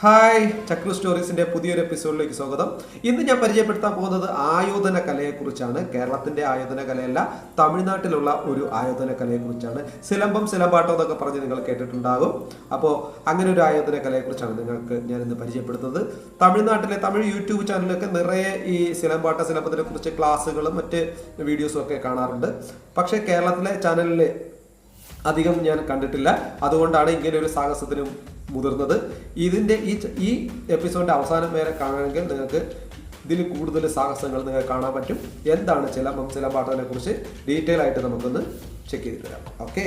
Hi ചക്രു സ്റ്റോറീസിന്റെ പുതിയൊരു എപ്പിസോഡിലേക്ക് സ്വാഗതം. ഇന്ന് ഞാൻ പരിചയപ്പെടുത്താൻ പോകുന്നത് ആയോധന കലയെക്കുറിച്ചാണ് കേരളത്തിന്റെ ആയോധന കലയല്ല തമിഴ്നാട്ടിലുള്ള ഒരു ആയോധന കലയെക്കുറിച്ചാണ് സിലമ്പം സിലമ്പാട്ടം എന്നൊക്കെ പറഞ്ഞ് നിങ്ങൾ കേട്ടിട്ടുണ്ടാകും. അപ്പോൾ അങ്ങനെ ഒരു ആയോധന കലയെക്കുറിച്ചാണ് നിങ്ങൾക്ക് ഞാൻ ഇന്ന് പരിചയപ്പെടുത്തുന്നത്. തമിഴ്നാട്ടിലെ തമിഴ് യൂട്യൂബ് ചാനലിലൊക്കെ നിറയെ ഈ സിലമ്പാട്ട സിലമ്പത്തിനെ കുറിച്ച് ക്ലാസ്സുകളും മറ്റ് വീഡിയോസും ഒക്കെ കാണാറുണ്ട്. പക്ഷേ കേരളത്തിലെ ചാനലിൽ അധികം ഞാൻ കണ്ടിട്ടില്ല. അതുകൊണ്ടാണ് ഇങ്ങനെ ഒരു സാഹസത്തിനും മുതിർന്നത്. ഇതിന്റെ ഈ ഈ എപ്പിസോഡിന്റെ അവസാനം വരെ കാണണമെങ്കിൽ നിങ്ങൾക്ക് ഇതിൽ കൂടുതൽ സാഹസങ്ങൾ നിങ്ങൾക്ക് കാണാൻ പറ്റും. എന്താണ് ചിലമ്പം പാട്ടുകളെ കുറിച്ച് ഡീറ്റെയിൽ ആയിട്ട് നമുക്കൊന്ന് ചെക്ക് ചെയ്തിട്ട് വരാം ഓക്കെ?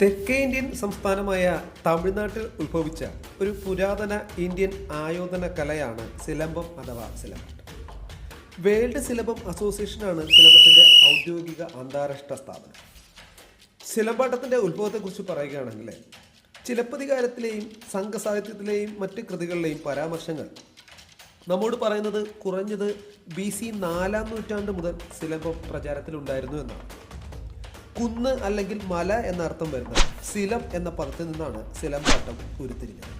തെക്കേ ഇന്ത്യൻ സംസ്ഥാനമായ തമിഴ്നാട്ടിൽ ഉത്ഭവിച്ച ഒരു പുരാതന ഇന്ത്യൻ ആയോധന കലയാണ് സിലമ്പം അഥവാ സിലമ്പാട്ടം വേൾഡ് സിലബം അസോസിയേഷനാണ് സിലബത്തിന്റെ ഔദ്യോഗിക അന്താരാഷ്ട്ര സ്ഥാപനം. സിലമ്പാട്ടത്തിന്റെ ഉത്ഭവത്തെക്കുറിച്ച് പറയുകയാണെങ്കിൽ ചിലപ്പതികാരത്തിലെയും സംഘസാഹിത്യത്തിലെയും മറ്റ് കൃതികളിലെയും പരാമർശങ്ങൾ. നമ്മോട് പറയുന്നത് കുറഞ്ഞത് ബി സി നാലാം നൂറ്റാണ്ട് മുതൽ സിലംബം പ്രചാരത്തിലുണ്ടായിരുന്നു എന്നാണ്. കുന്ന് അല്ലെങ്കിൽ മല എന്ന അർത്ഥം വരുന്ന സിലം എന്ന പദത്തിൽ നിന്നാണ് സിലമ്പാട്ടം ഉരുത്തിരിഞ്ഞത്.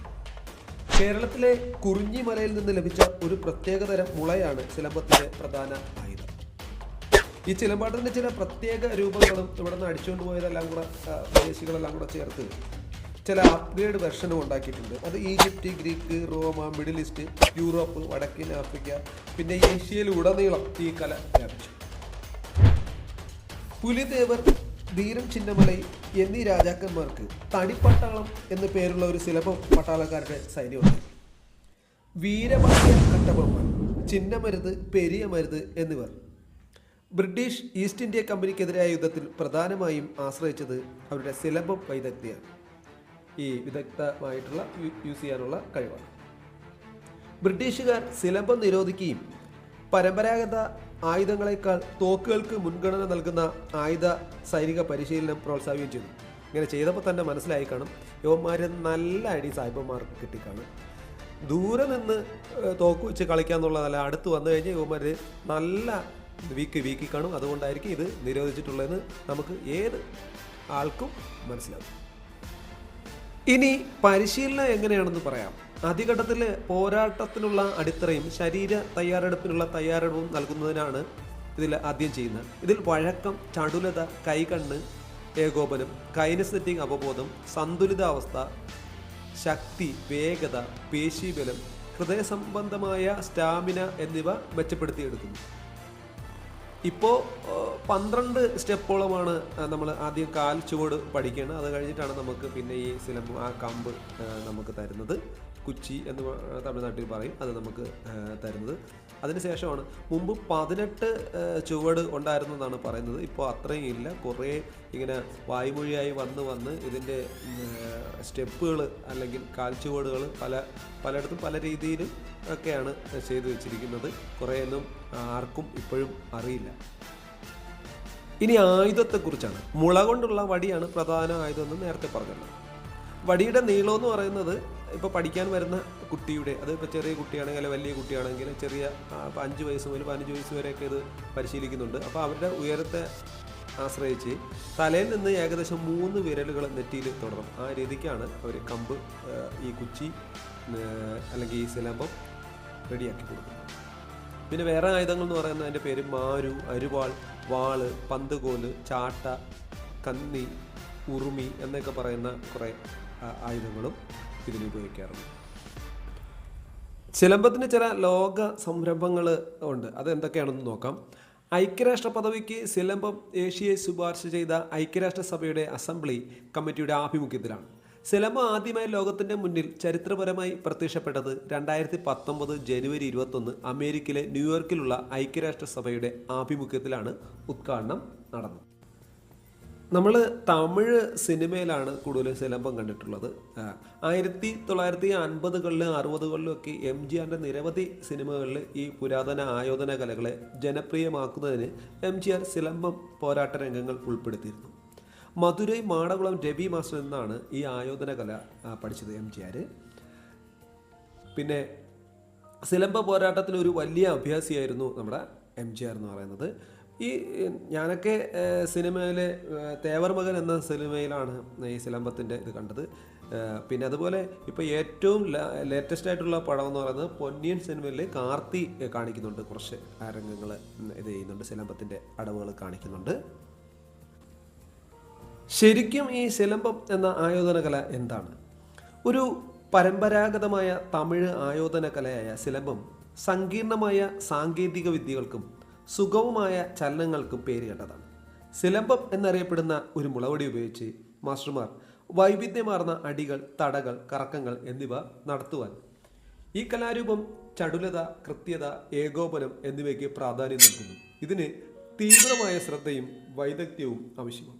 കേരളത്തിലെ കുറിഞ്ഞി മലയിൽ നിന്ന് ലഭിച്ച ഒരു പ്രത്യേകതരം മുളയാണ് സിലംബത്തിന്റെ പ്രധാന ആയുധം. ഈ ചിലമ്പാട്ടത്തിന്റെ ചില പ്രത്യേക രൂപങ്ങളും ഇവിടെ നിന്ന് അടിച്ചുകൊണ്ട് പോയതെല്ലാം കൂടെ വിദേശികളെല്ലാം കൂടെ ചേർത്ത് ചില അപ്ഗ്രേഡ് വെർഷനും ഉണ്ടാക്കിയിട്ടുണ്ട്. അത് ഈജിപ്റ്റ് ഗ്രീക്ക് റോമ മിഡിൽ ഈസ്റ്റ് യൂറോപ്പ് വടക്കൻ ആഫ്രിക്ക പിന്നെ ഏഷ്യയിൽ ഉടനീളം ഈ കല വ്യാപിച്ചു. പുലിദേവർ ധീരം ചിന്നമലൈ എന്നീ രാജാക്കന്മാർക്ക് തടിപ്പട്ടാളം എന്ന പേരുള്ള ഒരു സിലബം പട്ടാളക്കാരുടെ സൈന്യമുണ്ട്. വീരമായ കട്ടബൊമ്മൻ ചിന്നമരുത് പെരിയമരുത് എന്നിവർ. ബ്രിട്ടീഷ് ഈസ്റ്റ് ഇന്ത്യ കമ്പനിക്കെതിരായ യുദ്ധത്തിൽ പ്രധാനമായും ആശ്രയിച്ചത് അവരുടെ സിലബം വൈദഗ്ധ്യമാണ്. ഈ വിദഗ്ധമായിട്ടുള്ള യൂസ് ചെയ്യാനുള്ള കഴിവാണ്. ബ്രിട്ടീഷുകാർ സിലംബം നിരോധിക്കുകയും പരമ്പരാഗത ആയുധങ്ങളെക്കാൾ തോക്കുകൾക്ക് മുൻഗണന നൽകുന്ന ആയുധ സൈനിക പരിശീലനം പ്രോത്സാഹിക്കുകയും ചെയ്തു. ഇങ്ങനെ ചെയ്തപ്പോൾ തന്നെ മനസ്സിലായി കാണും യുവന്മാർ നല്ല അടി സാഹിബന്മാർക്ക് കിട്ടിക്കാണും. ദൂരെ നിന്ന് തോക്ക് വെച്ച് കളിക്കാന്നുള്ളതല്ല അടുത്ത് വന്നു കഴിഞ്ഞാൽ യുവന്മാർ നല്ല വീക്ക് വീക്കി കാണും അതുകൊണ്ടായിരിക്കും ഇത് നിരോധിച്ചിട്ടുള്ളതെന്ന് നമുക്ക് ഏത് ആൾക്കും മനസ്സിലാവും ഇനി പരിശീലനം എങ്ങനെയാണെന്ന് പറയാം. ആദ്യഘട്ടത്തിൽ പോരാട്ടത്തിനുള്ള അടിത്തറയും ശരീര തയ്യാറെടുപ്പിനുള്ള തയ്യാറെടുപ്പും നൽകുന്നതിനാണ് ഇതിൽ ആദ്യം ചെയ്യുന്നത്. ഇതിൽ വഴക്കം ചടുലത കൈകണ്ണ് ഏകോപനം കൈനസെറ്റിംഗ് അവബോധം സന്തുലിതാവസ്ഥ ശക്തി വേഗത പേശീബലം ഹൃദയ സംബന്ധമായ സ്റ്റാമിന എന്നിവ മെച്ചപ്പെടുത്തിയെടുക്കുന്നു. ഇപ്പോൾ പന്ത്രണ്ട് സ്റ്റെപ്പോളമാണ് നമ്മൾ ആദ്യം കാൽ ചുവട് പഠിക്കുന്നത് അത് കഴിഞ്ഞിട്ടാണ് നമുക്ക് പിന്നെ ഈ സിലമ്പ് ആ കമ്പ് നമുക്ക് തരുന്നത്. കുച്ചി എന്ന് തമിഴ്നാട്ടിൽ പറയും. അത് നമുക്ക് തരുന്നത്. അതിനുശേഷമാണ് മുമ്പ് പതിനെട്ട് ചുവട് ഉണ്ടായിരുന്നു എന്നാണ് പറയുന്നത്. ഇപ്പോൾ അത്രയും ഇല്ല. കുറേ ഇങ്ങനെ വായുമൊഴിയായി വന്ന് വന്ന് ഇതിന്റെ സ്റ്റെപ്പുകൾ അല്ലെങ്കിൽ കാൽച്ചുവടുകൾ പല പലയിടത്തും പല രീതിയിലും ഒക്കെയാണ് ചെയ്തു വെച്ചിരിക്കുന്നത്. കുറേയൊന്നും ആർക്കും ഇപ്പോഴും അറിയില്ല. ഇനി ആയുധത്തെക്കുറിച്ചാണ്. മുള കൊണ്ടുള്ള വടിയാണ് പ്രധാന ആയുധം എന്ന് നേരത്തെ പറഞ്ഞല്ലോ. വടിയുടെ നീളം എന്ന് പറയുന്നത് ഇപ്പോൾ പഠിക്കാൻ വരുന്ന കുട്ടിയുടെ അത് ഇപ്പോൾ ചെറിയ കുട്ടിയാണെങ്കിൽ അല്ലെങ്കിൽ വലിയ കുട്ടിയാണെങ്കിൽ ചെറിയ അഞ്ച് വയസ്സ് മുതൽ പതിനഞ്ച് വയസ്സ് വരെയൊക്കെ ഇത് പരിശീലിക്കുന്നുണ്ട്. അപ്പോൾ അവരുടെ ഉയരത്തെ ആശ്രയിച്ച് തലയിൽ നിന്ന് ഏകദേശം മൂന്ന് വിരലുകൾ നെറ്റിയിൽ തുടരും ആ രീതിക്കാണ് അവർ കമ്പ് ഈ കുച്ചി അല്ലെങ്കിൽ ഈ സിലമ്പം റെഡിയാക്കി കൊടുക്കുന്നത്. പിന്നെ വേറെ ആയുധങ്ങൾ എന്ന് പറയുന്നത് അതിന്റെ പേര് മാരു അരുവാൾ വാൾ പന്തുകോൽ ചാട്ട കന്നി ഉറുമി എന്നൊക്കെ പറയുന്ന കുറേ ആയുധങ്ങളും ഇതിന് ഉപയോഗിക്കാറുണ്ട്. ചിലമ്പത്തിന് ചില ലോക സംരംഭങ്ങൾ ഉണ്ട്. അത് എന്തൊക്കെയാണെന്ന് നോക്കാം. ഐക്യരാഷ്ട്ര പദവിക്ക് സിലംബം ഏഷ്യയെ ശുപാർശ ചെയ്ത ഐക്യരാഷ്ട്രസഭയുടെ അസംബ്ലി കമ്മിറ്റിയുടെ ആഭിമുഖ്യത്തിലാണ്. സിലംബം ആദ്യമായി ലോകത്തിന്റെ മുന്നിൽ ചരിത്രപരമായി പ്രത്യക്ഷപ്പെട്ടത് രണ്ടായിരത്തി പത്തൊമ്പത് ജനുവരി ഇരുപത്തൊന്ന് അമേരിക്കയിലെ ന്യൂയോർക്കിലുള്ള ഐക്യരാഷ്ട്രസഭയുടെ ആഭിമുഖ്യത്തിലാണ് ഉദ്ഘാടനം നടന്നത്. നമ്മൾ തമിഴ് സിനിമയിലാണ് കൂടുതൽ സിലമ്പം കണ്ടിട്ടുള്ളത്. ആയിരത്തി തൊള്ളായിരത്തി അൻപതുകളിലും അറുപതുകളിലും ഒക്കെ എം ജി ആറിന്റെ നിരവധി സിനിമകളിൽ ഈ പുരാതന ആയോധന കലകളെ ജനപ്രിയമാക്കുന്നതിന് എം ജി ആർ സിലമ്പം പോരാട്ട രംഗങ്ങൾ ഉൾപ്പെടുത്തിയിരുന്നു. മധുരൈ മാടകുളം രവി മാസ്റ്റർ എന്നാണ് ഈ ആയോധന കല പഠിച്ചത് എം ജി ആർ പിന്നെ സിലമ്പ പോരാട്ടത്തിന് ഒരു വലിയ അഭ്യാസിയായിരുന്നു നമ്മുടെ എം ജി ആർ എന്ന് പറയുന്നത്. ഈ ഞാനൊക്കെ സിനിമയിലെ തേവർ മകൻ എന്ന സിനിമയിലാണ് ഈ സിലമ്പത്തിന്റെ ഇത് കണ്ടത്. പിന്നെ അതുപോലെ ഇപ്പോൾ ഏറ്റവും ലേറ്റസ്റ്റ് ആയിട്ടുള്ള പടം എന്ന് പറയുന്നത് പൊന്നിയൻ സിനിമയിൽ കാർത്തി കാണിക്കുന്നുണ്ട്. കുറച്ച് രംഗങ്ങൾ ഇത് ചെയ്യുന്നുണ്ട്. സിലമ്പത്തിന്റെ അടവുകൾ കാണിക്കുന്നുണ്ട്. ശരിക്കും ഈ സിലമ്പം എന്ന ആയോധന കല എന്താണ്? ഒരു പരമ്പരാഗതമായ തമിഴ് ആയോധന കലയായ സിലമ്പം സങ്കീർണമായ സാങ്കേതിക വിദ്യകൾക്കും സുഗമമായ ചലനങ്ങൾക്കും പേര് കേട്ടതാണ് സിലമ്പം എന്നറിയപ്പെടുന്ന ഒരു മുളവടി ഉപയോഗിച്ച് മാസ്റ്റർമാർ വൈവിധ്യമാർന്ന അടികൾ തടകൾ കറക്കങ്ങൾ എന്നിവ നടത്തുവാൻ. ഈ കലാരൂപം ചടുലത കൃത്യത ഏകോപനം എന്നിവയ്ക്ക് പ്രാധാന്യം നൽകുന്നു. ഇതിന് തീവ്രമായ ശ്രദ്ധയും വൈദഗ്ധ്യവും ആവശ്യമാണ്.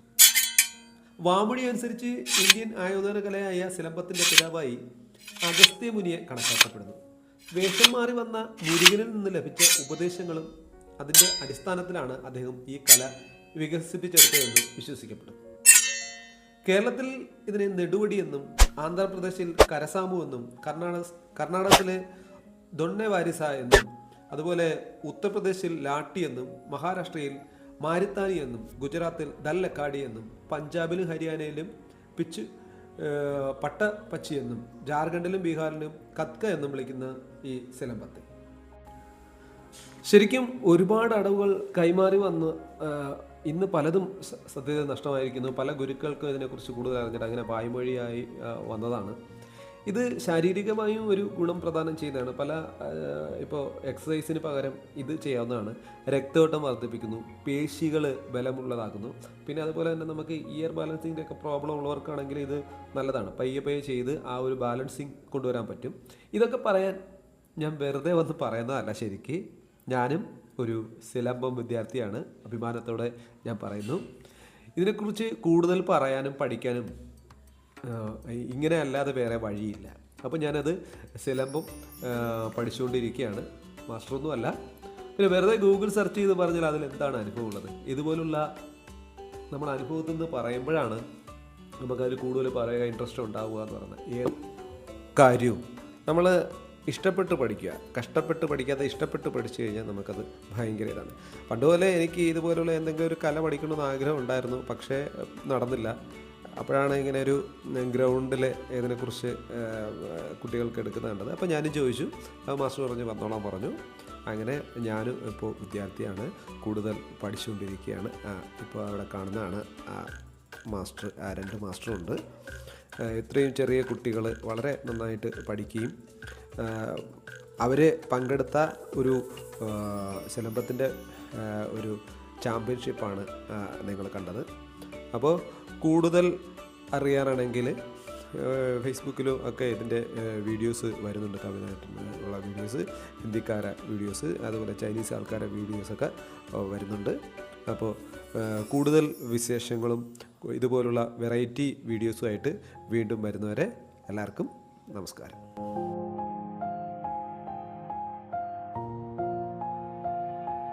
വാമൊഴി അനുസരിച്ച് ഇന്ത്യൻ ആയോധന കലയായ സിലമ്പത്തിന്റെ പിതാവായി അഗസ്ത്യ മുനിയെ കണക്കാക്കപ്പെടുന്നു. വേഷം മാറി വന്ന മുരുകനിൽ നിന്ന് ലഭിച്ച ഉപദേശങ്ങളും അതിന്റെ അടിസ്ഥാനത്തിലാണ് അദ്ദേഹം ഈ കല വികസിപ്പിച്ചെടുത്തതെന്ന് വിശ്വസിക്കപ്പെടുന്നു. കേരളത്തിൽ ഇതിനെ നെടുവടി എന്നും ആന്ധ്രാപ്രദേശിൽ കരസാമു എന്നും കർണാടക കർണാടകത്തിലെ ദൊണ്ണെ വാരിസ എന്നും അതുപോലെ ഉത്തർപ്രദേശിൽ ലാട്ടി എന്നും മഹാരാഷ്ട്രയിൽ മാരിത്താനി എന്നും ഗുജറാത്തിൽ ദല്ലക്കാടി എന്നും പഞ്ചാബിലും ഹരിയാനയിലും പിച്ച് പട്ട എന്നും ജാർഖണ്ഡിലും ബീഹാറിലും കത്ക എന്നും വിളിക്കുന്ന ഈ സിലമ്പത്തെ ശരിക്കും ഒരുപാട് അടവുകൾ കൈമാറി വന്ന് ഇന്ന് പലതും സത്യത നഷ്ടമായിരിക്കുന്നു. പല ഗുരുക്കൾക്കും ഇതിനെക്കുറിച്ച് കൂടുതൽ അറിഞ്ഞിട്ട് അങ്ങനെ വായ്മൊഴിയായി വന്നതാണ്. ഇത് ശാരീരികമായും ഒരു ഗുണം പ്രദാനം ചെയ്യുന്നതാണ്. പല ഇപ്പോൾ എക്സസൈസിന് പകരം ഇത് ചെയ്യാവുന്നതാണ്. രക്തയോട്ടം വർദ്ധിപ്പിക്കുന്നു. പേശികൾ ബലമുള്ളതാക്കുന്നു. പിന്നെ അതുപോലെ തന്നെ നമുക്ക് ഇയർ ബാലൻസിങ്ങിന്റെ ഒക്കെ പ്രോബ്ലം ഉള്ളവർക്കാണെങ്കിൽ ഇത് നല്ലതാണ്. പയ്യെ പയ്യെ ചെയ്ത് ആ ഒരു ബാലൻസിങ് കൊണ്ടുവരാൻ പറ്റും. ഇതൊക്കെ പറയാൻ ഞാൻ വെറുതെ വന്ന് പറയുന്നതല്ല ശരിക്ക്. ഞാനും ഒരു സിലംബം വിദ്യാർത്ഥിയാണ്. അഭിമാനത്തോടെ ഞാൻ പറയുന്നു. ഇതിനെക്കുറിച്ച് കൂടുതൽ പറയാനും പഠിക്കാനും ഇങ്ങനെ അല്ലാതെ വേറെ വഴിയില്ല. അപ്പോൾ ഞാനത് സിലംബം പഠിച്ചുകൊണ്ടിരിക്കുകയാണ്. മാസ്റ്ററൊന്നും അല്ല. പിന്നെ വെറുതെ ഗൂഗിൾ സെർച്ച് ചെയ്ത് പറഞ്ഞാൽ അതിൽ എന്താണ് അനുഭവം ഉള്ളത്? ഇതുപോലുള്ള നമ്മൾ അനുഭവത്തിൽ നിന്ന് പറയുമ്പോഴാണ് നമുക്കതിൽ കൂടുതൽ പറയുക ഇൻട്രസ്റ്റ് ഉണ്ടാവുക എന്ന് പറയുന്നത്. ഏത് കാര്യവും. നമ്മൾ ഇഷ്ടപ്പെട്ട് പഠിക്കുക. കഷ്ടപ്പെട്ട് പഠിക്കാതെ ഇഷ്ടപ്പെട്ട് പഠിച്ചു കഴിഞ്ഞാൽ നമുക്കത് ഭയങ്കര ഇതാണ്. പണ്ടുപോലെ എനിക്ക് ഇതുപോലുള്ള എന്തെങ്കിലും ഒരു കല പഠിക്കണമെന്ന് ആഗ്രഹം ഉണ്ടായിരുന്നു. പക്ഷേ നടന്നില്ല. അപ്പോഴാണ് ഇങ്ങനെ ഒരു ഗ്രൗണ്ടിൽ ഇതിനെക്കുറിച്ച് കുട്ടികൾക്ക് എടുക്കുന്നത് കണ്ടത്. അപ്പോൾ ഞാനും ചോദിച്ചു. മാസ്റ്റർ പറഞ്ഞു വന്നോളാൻ പറഞ്ഞു. അങ്ങനെ ഞാനും ഇപ്പോൾ വിദ്യാർത്ഥിയാണ്. കൂടുതൽ പഠിച്ചുകൊണ്ടിരിക്കുകയാണ്. ഇപ്പോൾ അവിടെ കാണുന്നതാണ്. മാസ്റ്റർ രണ്ട് മാസ്റ്ററുണ്ട്. ഇത്രയും ചെറിയ കുട്ടികൾ വളരെ നന്നായിട്ട് പഠിക്കുകയും അവർ പങ്കെടുത്ത ഒരു സിലമ്പത്തിന്റെ ഒരു ചാമ്പ്യൻഷിപ്പാണ് നിങ്ങൾ കണ്ടത്. അപ്പോൾ കൂടുതൽ അറിയാനാണെങ്കിൽ ഫേസ്ബുക്കിലും ഒക്കെ ഇതിന്റെ വീഡിയോസ് വരുന്നുണ്ട് തമിഴ്നാട്ടിലുള്ള വീഡിയോസ് ഹിന്ദിക്കാരെ വീഡിയോസ് അതുപോലെ ചൈനീസ് ആൾക്കാരെ വീഡിയോസൊക്കെ വരുന്നുണ്ട്. അപ്പോൾ കൂടുതൽ വിശേഷങ്ങളും ഇതുപോലുള്ള വെറൈറ്റി വീഡിയോസുമായിട്ട് വീണ്ടും വരുന്നവരെ എല്ലാവർക്കും നമസ്കാരം.